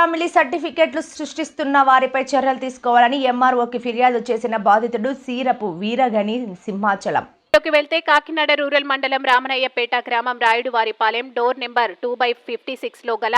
Family సర్టిఫికెట్లు సృష్టిస్తున్న వారిపై చర్యలు తీసుకోవాలని ఎంఆర్ఓకి ఫిర్యాదు చేసిన బాధితుడు సీరపు వీరగని సింహాచలం. లోకి వెళ్తే కాకినాడ రూరల్ మండలం రామనయ్యపేట గ్రామం Rayudu Varipalem door number two by fifty సిక్స్లో గల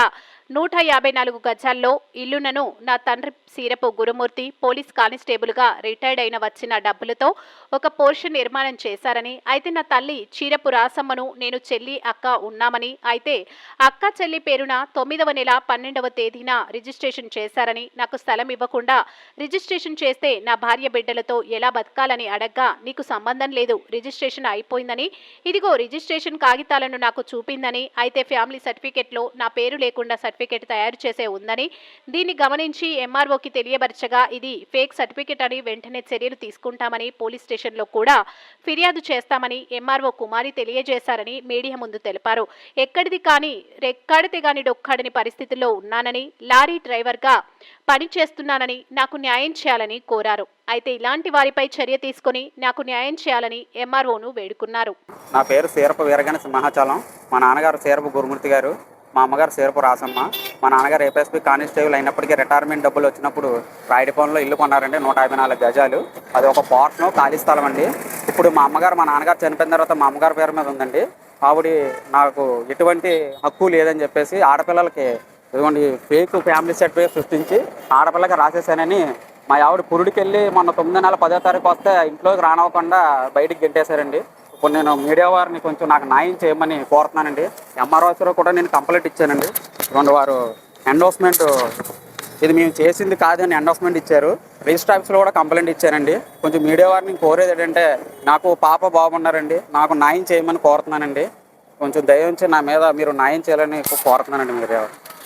నూట యాభై నాలుగు గజాల్లో ఇల్లునను నా తండ్రి సీరపు గురుమూర్తి పోలీస్ కానిస్టేబుల్గా రిటైర్డ్ అయిన వచ్చిన డబ్బులతో ఒక పోర్షన్ నిర్మాణం చేశారని అయితే నా తల్లి చీరపు రాసమ్మను నేను చెల్లి అక్క ఉన్నామని అయితే అక్క చెల్లి పేరున తొమ్మిదవ నెల పన్నెండవ తేదీన రిజిస్ట్రేషన్ చేశారని నాకు స్థలం ఇవ్వకుండా రిజిస్ట్రేషన్ చేస్తే నా భార్య బిడ్డలతో ఎలా బతకాలని అడగ్గా నీకు సంబంధం లేదు రిజిస్ట్రేషన్ అయిపోయిందని ఇదిగో రిజిస్ట్రేషన్ కాగితాలను నాకు చూపిందని అయితే ఫ్యామిలీ సర్టిఫికెట్లో నా పేరు లేకుండా సర్టిఫికెట్ తయారు చేసే ఉందని దీన్ని గమనించి ఎంఆర్ఓకి తెలియబరచగా ఇది ఫేక్ సర్టిఫికెట్ అని వెంటనే చర్యలు తీసుకుంటామని పోలీస్ స్టేషన్లో కూడా ఫిర్యాదు చేస్తామని ఎంఆర్ఓ కుమారి తెలియజేశారని మీడియా ముందు తెలిపారు. ఎక్కడిది కానీ రెక్కాడితే గాని డొక్కాడని పరిస్థితుల్లో ఉన్నానని లారీ డ్రైవర్గా పనిచేస్తున్నానని నాకు న్యాయం చేయాలని కోరారు. అయితే ఇలాంటి వారిపై చర్య తీసుకొని నాకు న్యాయం చేయాలని ఎంఆర్ఓను వేడుకున్నారు. నా పేరు సీరప వీరగణ సింహాచలం మా నాన్నగారు సీరప గురుమూర్తి గారు. మా అమ్మగారు సేరపు రాసమ్మ మా నాన్నగారు ఏపీఎస్పీ కానిస్టేబుల్ అయినప్పటికీ రిటైర్మెంట్ డబ్బులు వచ్చినప్పుడు రాయడిపంలో ఇల్లు కొన్నారండి నూట యాభై నాలుగు గజాలు. అది ఒక పోర్షను ఖాళీ స్థలం అండి. ఇప్పుడు మా అమ్మగారు మా నాన్నగారు చనిపోయిన తర్వాత మా అమ్మగారి పేరు మీద ఉందండి. ఆవిడ నాకు ఎటువంటి హక్కు లేదని చెప్పేసి ఆడపిల్లలకి ఇదిగోండి ఫేక్ ఫ్యామిలీ సర్టిఫికేట్ సృష్టించి ఆడపిల్లకి రాసేసానని మా ఆవిడ పురుడికి వెళ్ళి మొన్న తొమ్మిది నెలల పదో తారీఖు వస్తే ఇంట్లోకి రానివ్వకుండా బయటికి గెంటేశారండి. ఇప్పుడు నేను మీడియా వారిని కొంచెం నాకు న్యాయం చేయమని కోరుతున్నానండి. ఎంఆర్ఓస్లో కూడా నేను కంప్లైంట్ ఇచ్చానండి. ఇదిగోండి వారు ఎండోస్మెంట్ ఇది మేము చేసింది కాదని ఎండోస్మెంట్ ఇచ్చారు. రిజిస్టర్ ఆఫీస్లో కూడా కంప్లైంట్ ఇచ్చానండి. కొంచెం మీడియా వారిని కోరేది ఏంటంటే నాకు పాప బాగున్నారండి. నాకు న్యాయం చేయమని కోరుతున్నానండి. కొంచెం దయ ఉంచి నా మీద మీరు న్యాయం చేయాలని కోరుతున్నానండి మీడియా వారు.